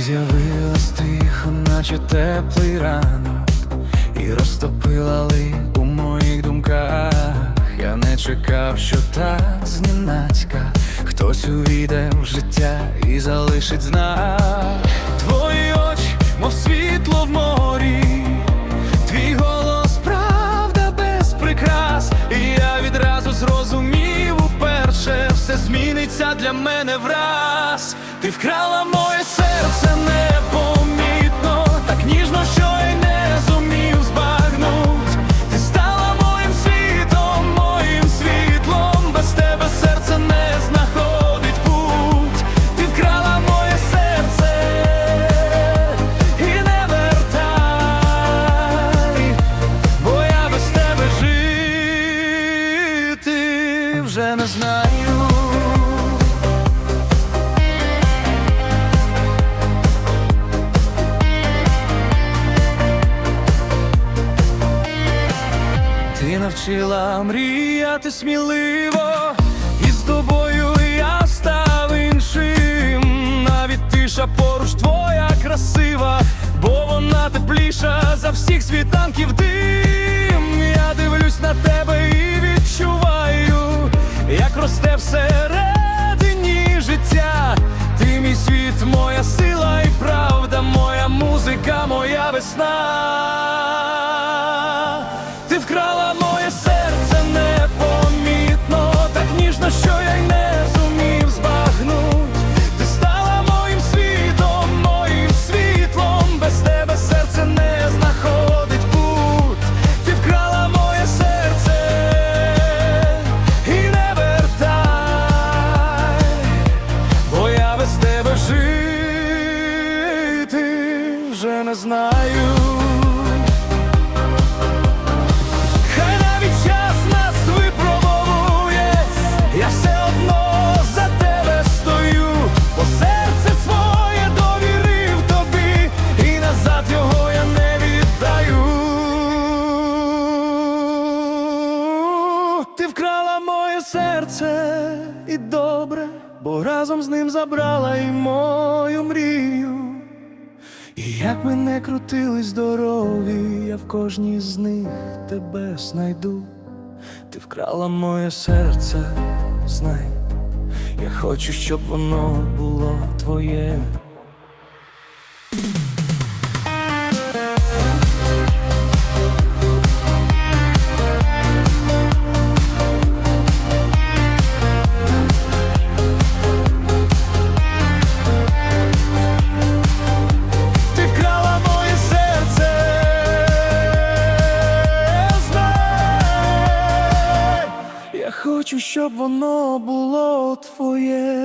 З'явилась тихо, наче теплий ранок, і розтопила ли у моїх думках. Я не чекав, що так зненацька хтось увійде в життя і залишить знак. Твої очі, мов світло в морі, зміниться для мене враз. Ти вкрала моє серце непомітно, навчила мріяти сміливо, і з тобою я став іншим. Навіть тиша поруч твоя красива, бо вона тепліша за всіх світанків дим. Я дивлюсь на тебе і відчуваю, як росте всередині життя. Ти мій світ, моя сила і правда, моя музика, моя весна. Знаю. Хай навіть час нас випробовує, я все одно за тебе стою, бо серце своє довірив тобі, і назад його я не віддаю. Ти вкрала моє серце і добре, бо разом з ним забрала і мою мрію. І як би не крутились дороги, я в кожній з них тебе знайду. Ти вкрала моє серце, знай, я хочу, щоб воно було твоє. Хочу, щоб воно було твоє.